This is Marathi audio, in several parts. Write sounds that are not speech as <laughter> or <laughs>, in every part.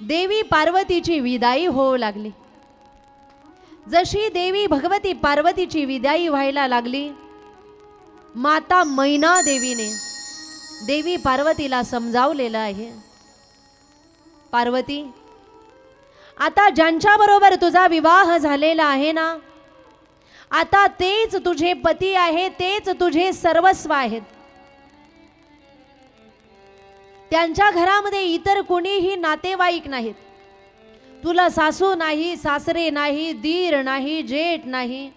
देवी पार्वतीची विदाई होऊ लागली. जशी देवी भगवती पार्वतीची विदाई व्हायला लागली माता मैना देवीने देवी पार्वतीला समजावलेलं आहे. पार्वती आता ज्यांच्याबरोबर तुझा विवाह झालेला आहे ना आता तेच तुझे पती आहे तेच तुझे सर्वस्व आहेत. त्यांच्या घरामध्ये इतर कोणीही नातेवाईक नाहीत. तुला सासू नाही सासरे नाही दीर नाही जेठ नाही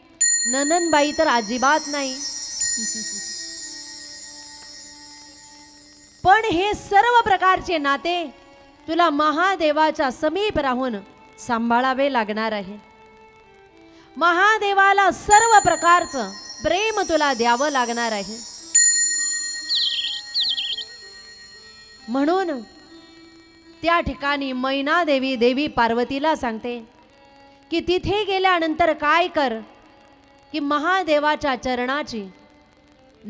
नननबाई तर अजिबात नाही. <laughs> पण हे सर्व प्रकारचे नाते तुला महादेवाच्या समीप राहून सांभाळावे लागणार आहे. महादेवाला सर्व प्रकारचं प्रेम तुला द्यावं लागणार आहे. म्हणून त्या ठिकाणी मैना देवी देवी पार्वतीला सांगते की तिथे गेल्यानंतर काय कर की महादेवाच्या चरणाची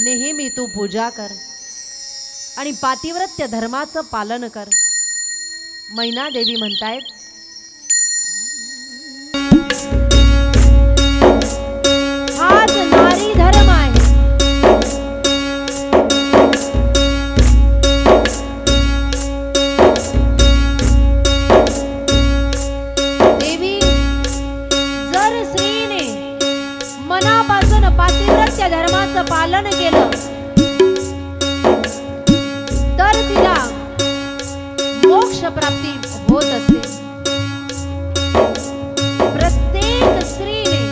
नेहमी तू पूजा कर आणि पातिव्रत्य धर्माचं पालन कर. मैना देवी म्हणतायत. होत असते प्रत्येक स्त्रीने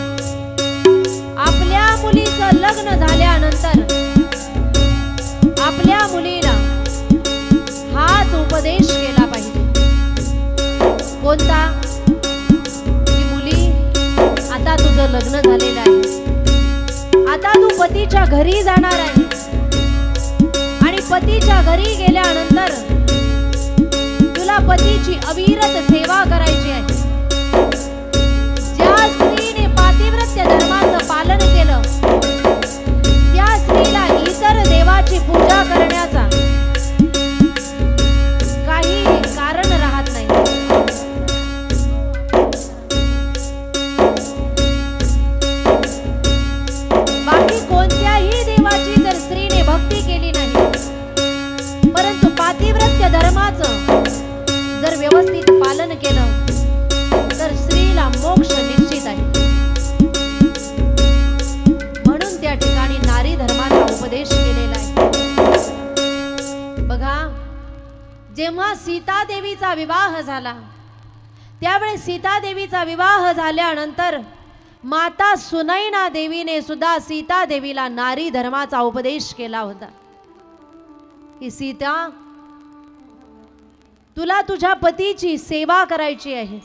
आपल्या मुलीचं लग्न झाल्यानंतर आपल्या मुलीला हाच उपदेश केला पाहिजे. कोणता? की मुली आता तुझं लग्न झालेलं आहे. आता तू पतीच्या घरी जाणार आहे. आणि पतीच्या घरी गेल्यानंतर पतीची अविरत सेवा करायची आहे. ज्या स्त्रीने पातिव्रत्य धर्माचं पालन केलं त्या स्त्रीला इतर देवाची पूजा करण्याचा काही कारण राहत नाही. बाकी कोणत्याही देवाची जर स्त्रीने भक्ती केली नाही परंतु पातिव्रत्य धर्माचं व्यवस्थित पालन केलं तर स्त्रीला मोक्ष निश्चित आहे. म्हणून त्या ठिकाणी नारी धर्माचा उपदेश केलेला आहे. बघा जेव्हा सीता देवीचा विवाह झाला त्यावेळेस सीता देवीचा विवाह झाल्यानंतर माता सुनैना देवीने सुद्धा सीता देवीला नारी धर्माचा उपदेश केला होता. की सीता तुला तुझ्या पतीची सेवा करायची आहे.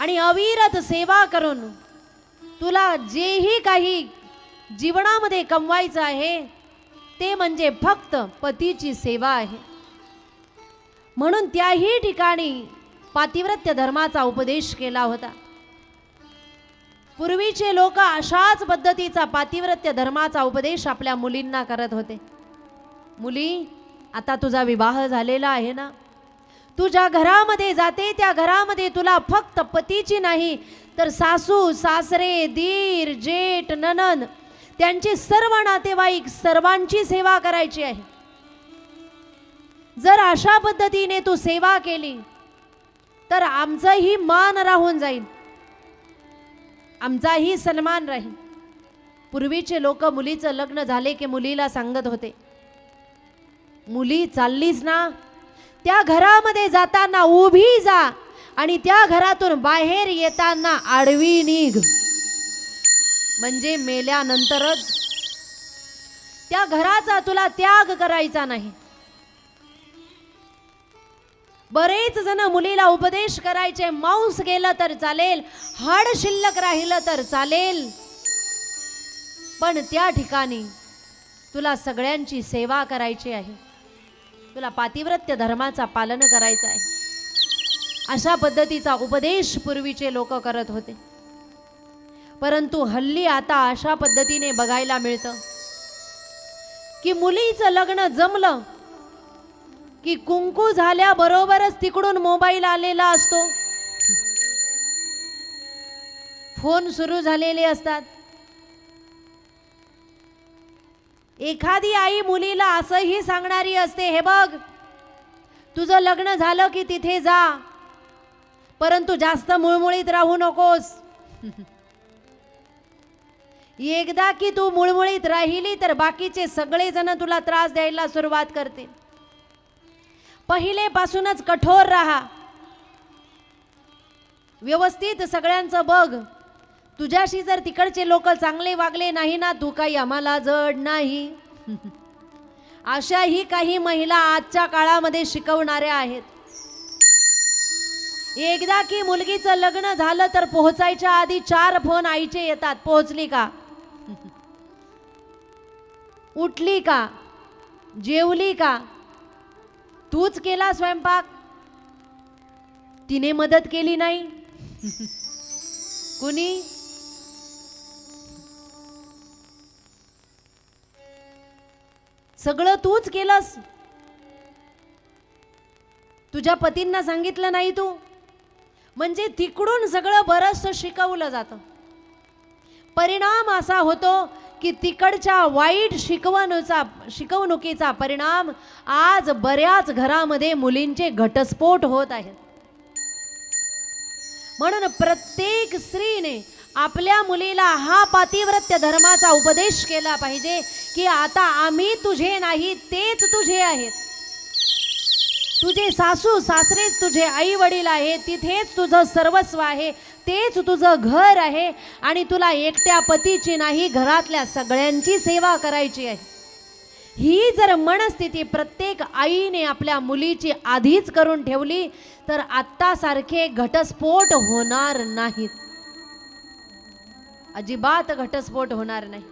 आणि अविरत सेवा करून तुला जेही काही जीवनामध्ये कमवायचं आहे ते म्हणजे फक्त पतीची सेवा आहे. म्हणून त्याही ठिकाणी पातिव्रत्य धर्माचा उपदेश केला होता. पूर्वीचे लोक अशाच पद्धतीचा पातिव्रत्य धर्माचा उपदेश आपल्या मुलींना करत होते. मुली आता तुझा विवाह झालेला आहे ना? तुझ्या घरामध्ये जाते त्या घरामध्ये तुला फक्त पतीची नाही तर सासू सासरे दीर जेठ ननन त्यांचे सर्व नातेवाईक सर्वांची सेवा करायची आहे. जर अशा पद्धतीने तू सेवा केली तर आमचंही मान राहून जाईल. आमचाही सन्मान राहील. पूर्वीचे लोक मुलीचं लग्न झाले की मुलीला सांगत होते मुली चाललीच ना. त्या घरामध्ये जाताना उभी जा आणि त्या घरातून बाहेर येताना आडवी निघ. म्हणजे मेल्यानंतरच त्या घराचा तुला त्याग करायचा नाही. बरेच जण मुलीला उपदेश करायचे मांस गेलं तर चालेल हाड शिल्लक राहिलं तर चालेल. पण त्या ठिकाणी तुला सगळ्यांची सेवा करायची आहे. तुला पातिव्रत्य धर्माचा पालन करायचं आहे. अशा पद्धतीचा उपदेश पूर्वीचे लोक करत होते. परंतु हल्ली आता अशा पद्धतीने बघायला मिळतं की मुलीचं लग्न जमलं की कुंकू झाल्याबरोबरच तिकडून मोबाईल आलेला असतो. फोन सुरू झालेले असतात. एखादी आई मुलीला असंही सांगणारी असते हे बघ तुझं लग्न झालं की तिथे जा परंतु जास्त मुळमुळीत राहू नकोस. <laughs> एकदा की तू मुळमुळीत राहिली तर बाकीचे सगळेजण तुला त्रास द्यायला सुरुवात करतील. पहिलेपासूनच कठोर राहा. व्यवस्थित सगळ्यांचं बघ. तुझ्याशी जर तिकडचे लोक चांगले वागले नाही ना तू काही आम्हाला जड नाही. <laughs> अशाही काही महिला आजच्या काळामध्ये शिकवणाऱ्या आहेत. एकदा की मुलगीचं लग्न झालं तर पोहोचायच्या आधी चार फोन आईचे येतात पोहोचली का? <laughs> उठली का? जेवली का? तूच केला स्वयंपाक? तिने मदत केली नाही? <laughs> कुणी? सगळं तूच केलंस. तुझ्या पतींना सांगितलं नाही तू? म्हणजे तिकडून सगळं बरंचसं शिकवलं जातं. परिणाम असा होतो की तिकडच्या वाईट शिकवणुचा शिकवणुकीचा परिणाम आज बऱ्याच घरामध्ये मुलींचे घटस्फोट होत आहेत. म्हणून प्रत्येक स्त्रीने आपल्या मुलीला हा पातिव्रत्य धर्माचा उपदेश केला पाहिजे की आता आम्ही तुझे नाही तेच तुझे आहेत. तुझे सासू सासरेच तुझे आई वडील आहेत तिथेच तुझं सर्वस्व आहे तेच तुझं घर आहे आणि तुला एकट्या पतीची नाही घरातल्या सगळ्यांची सेवा करायची आहे. ही जर मनस्थिती प्रत्येक आईने आपल्या मुलीची आधीच करून ठेवली तर आत्तासारखे घटस्फोट होणार नाहीत. अजिबात घटस्फोट होणार नाही.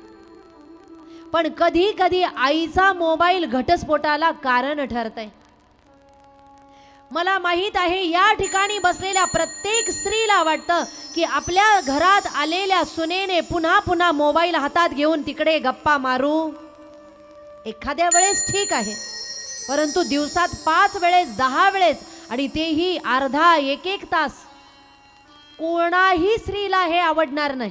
पण कधी कधी आईचा मोबाईल घटस्फोटाला कारण ठरत आहे मला माहीत आहे या ठिकाणी बसलेल्या प्रत्येक स्त्रीला वाटतं की आपल्या घरात आलेल्या सुनेने पुन्हा पुन्हा मोबाईल हातात घेऊन तिकडे गप्पा मारू. एखाद्या वेळेस ठीक आहे परंतु दिवसात पाच वेळेस दहा वेळेस आणि तेही अर्धा एक एक तास. कोणाही स्त्रीला हे आवडणार नाही.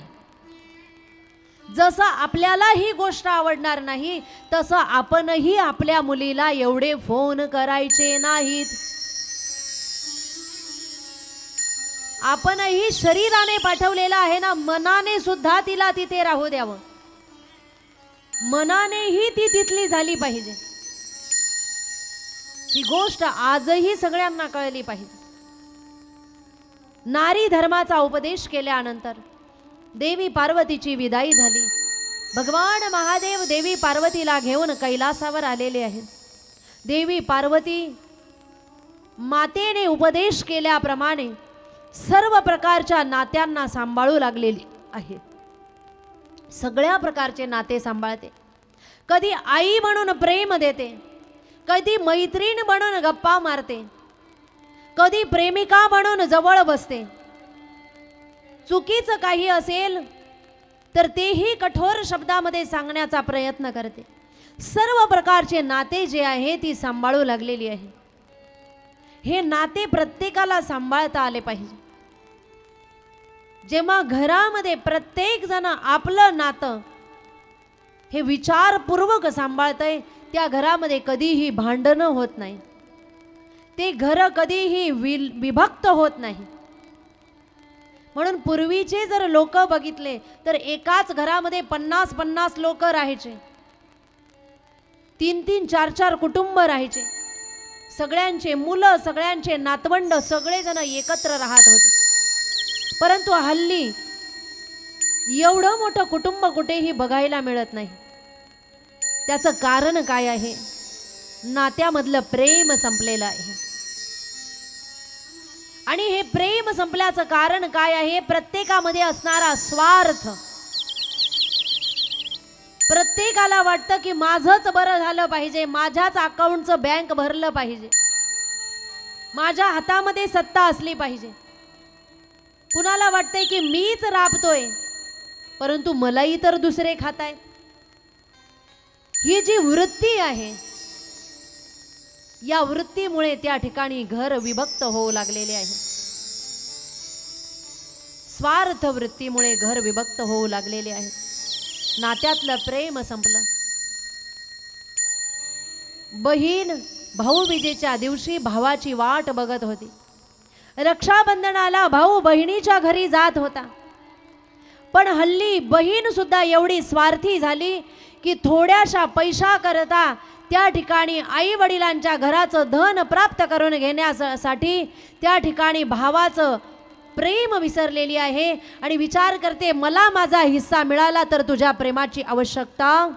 जसं आपल्याला ही गोष्ट आवडणार नाही तसं आपणही आपल्या मुलीला एवढे फोन करायचे नाहीत. आपणही शरीराने पाठवलेलं आहे ना मनाने सुद्धा तिला तिथे राहू द्यावं. मनानेही ती तिथली झाली पाहिजे. ही गोष्ट आजही सगळ्यांना कळली पाहिजे. नारी धर्माचा उपदेश केल्यानंतर देवी पार्वतीची विदाई झाली. भगवान महादेव देवी पार्वतीला घेऊन कैलासावर आलेले आहेत. देवी पार्वती मातेने उपदेश केल्याप्रमाणे सर्व प्रकारच्या नात्यांना सांभाळू लागलेली आहे. सगळ्या प्रकारचे नाते सांभाळते. कधी आई म्हणून प्रेम देते कधी मैत्रीण म्हणून गप्पा मारते कधी प्रेमिका म्हणून जवळ बसते चुकीचं काही असेल तर तेही कठोर शब्दामध्ये सांगण्याचा प्रयत्न करते. सर्व प्रकारचे नाते जे आहे ती सांभाळू लागलेली आहे. हे नाते प्रत्येकाला सांभाळता आले पाहिजे. जेव्हा घरामध्ये प्रत्येक जण आपलं नातं हे विचारपूर्वक सांभाळतंय त्या घरामध्ये कधीही भांडणं होत नाही. ते घर कधीही विल विभक्त होत नाही. म्हणून पूर्वीचे जर लोक बघितले तर एकाच घरामध्ये पन्नास पन्नास लोक राहायचे. तीन तीन चार चार कुटुंब राहायचे. सगळ्यांचे मुलं सगळ्यांचे नातवंड सगळेजण एकत्र राहत होते. परंतु हल्ली एवढं मोठं कुटुंब कुठेही बघायला मिळत नाही. त्याचं कारण काय आहे? नात्यामधलं प्रेम संपलेलं आहे. आणि हे प्रेम संपल्याचं कारण काय आहे? प्रत्येकामध्ये असणारा स्वार्थ. प्रत्येकाला वाटतं की माझंच बरं झालं पाहिजे माझ्याच अकाउंटचं बँक भरलं पाहिजे. माझ्या हातामध्ये सत्ता असली पाहिजे. कुणाला वाटतंय की मीच राबतोय परंतु मलाही तर दुसरे खाताय ही जी वृत्ती आहे या वृत्तीमुळे त्या ठिकाणी घर विभक्त होऊ लागलेले आहे. स्वार्थ वृत्तीमुळे घर विभक्त होऊ लागलेले आहे. नात्यातलं प्रेम संपलं. बहीण भाऊबीजेच्या दिवशी भावाची वाट बघत होती. रक्षाबंधनाला भाऊ बहिणीच्या घरी जात होता. पण हल्ली बहीण सुद्धा एवढी स्वार्थी झाली की थोड्याशा पैशा करता त्या ठिकाणी आई वडिलांच्या घराचं धन प्राप्त करून घेण्यासाठी त्या ठिकाणी भावाचं प्रेम विसरलेली आहे. आणि विचार करते मला माझा हिस्सा मिळाला तर तुझ्या प्रेमाची आवश्यकता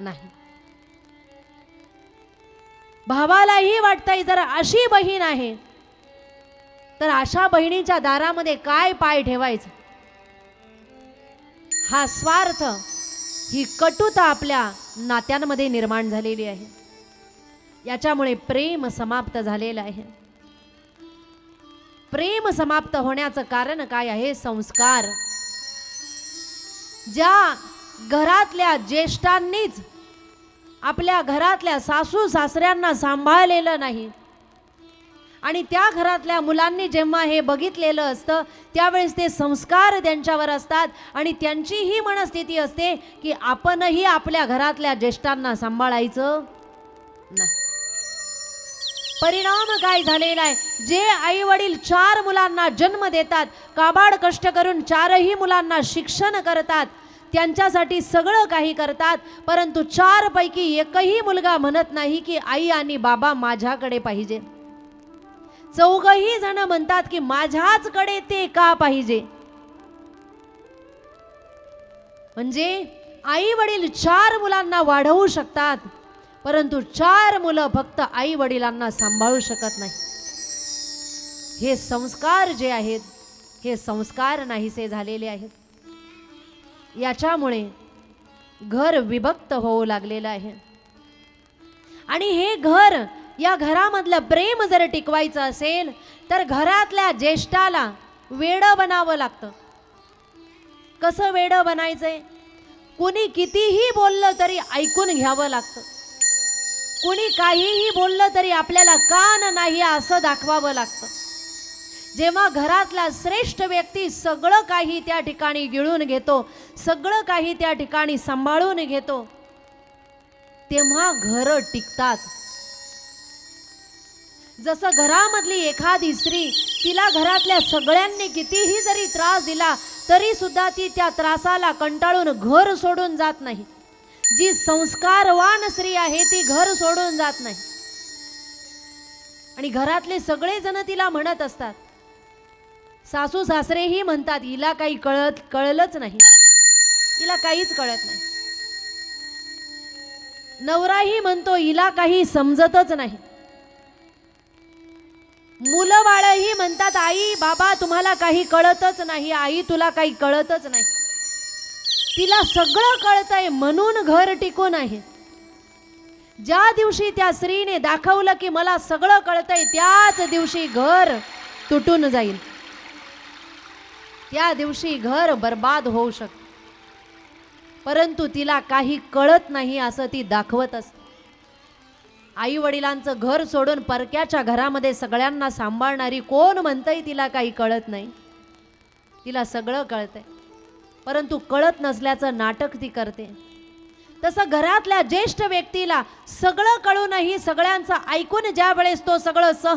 नाही. भावालाही वाटतंय जर अशी बहीण आहे तर अशा बहिणीच्या दारामध्ये काय पाय ठेवायचं? हा स्वार्थ ही कटुता आपल्या नात्यांमध्ये निर्माण झालेली आहे. याच्यामुळे प्रेम समाप्त झालेलं आहे. प्रेम समाप्त होण्याचं कारण काय आहे? संस्कार. ज्या घरातल्या ज्येष्ठांनीच आपल्या घरातल्या सासू सासऱ्यांना सांभाळलेलं नाही आणि त्या घरातल्या मुलांनी जेव्हा हे बघितलेलं असतं त्यावेळेस ते संस्कार त्यांच्यावर असतात आणि त्यांची ही मनस्थिती असते की आपणही आपल्या घरातल्या ज्येष्ठांना सांभाळायचं नाही. परिणाम काय झालेला आहे? जे आई वडील चार मुलांना जन्म देतात काबाड कष्ट करून चारही मुलांना शिक्षण करतात त्यांच्यासाठी सगळं काही करतात परंतु चारपैकी एकही मुलगा म्हणत नाही की आई आणि बाबा माझ्याकडे पाहिजे. चौघही जण म्हणतात की माझ्याचकडे ते का पाहिजे? म्हणजे आई वडील चार मुलांना वाढवू शकतात परंतु चार मुलं फक्त आई वडिलांना सांभाळू शकत नाही. हे संस्कार जे आहेत हे संस्कार नाहीसे झालेले आहेत. याच्यामुळे घर विभक्त होऊ लागलेलं आहे. आणि हे घर या घरामधलं प्रेम जर टिकवायचं असेल तर घरातल्या ज्येष्ठाला वेडं बनावं लागतं. कसं वेडं बनायचंय? कुणी कितीही बोललं तरी ऐकून घ्यावं लागतं. कुणी काहीही बोललं तरी आपल्याला कान नाही असं दाखवावं लागतं. जेव्हा घरातला श्रेष्ठ व्यक्ती सगळं काही त्या ठिकाणी गिळून घेतो सगळं काही त्या ठिकाणी सांभाळून घेतो तेव्हा घरं टिकतात. जसं घरामधली एखादी स्त्री तिला घरातल्या सगळ्यांनी कितीही जरी त्रास दिला तरी सुद्धा ती त्या त्रासाला कंटाळून घर सोडून जात नाही. जी संस्कारवान स्त्री आहे ती घर सोडून जात नाही. आणि घरातले सगळे जण तिला म्हणत असतात. सासू सासरेही म्हणतात हिला काही कळत कळलंच नाही. हिला काहीच कळत नाही. नवराही म्हणतो हिला काही समजतच नाही. मुलं बाळही म्हणतात आई बाबा तुम्हाला काही कळतच नाही. आई तुला काही कळतच नाही. तिला सगळं कळतंय म्हणून घर टिकून आहे. ज्या दिवशी त्या स्त्रीने दाखवलं की मला सगळं कळतंय त्याच दिवशी घर तुटून जाईल. त्या दिवशी घर बर्बाद होऊ शकत. परंतु तिला काही कळत नाही असं ती दाखवत असते. आई वडिलांचं घर सोडून परक्याच्या घरामध्ये सगळ्यांना सांभाळणारी कोण म्हणतंय तिला काही कळत नाही. तिला सगळं कळतंय. परंतु कळत नसल्याचं नाटक ती करते. तसं घरातल्या ज्येष्ठ व्यक्तीला सगळं कळूनही सगळ्यांचं ऐकून ज्या वेळेस तो सगळं सह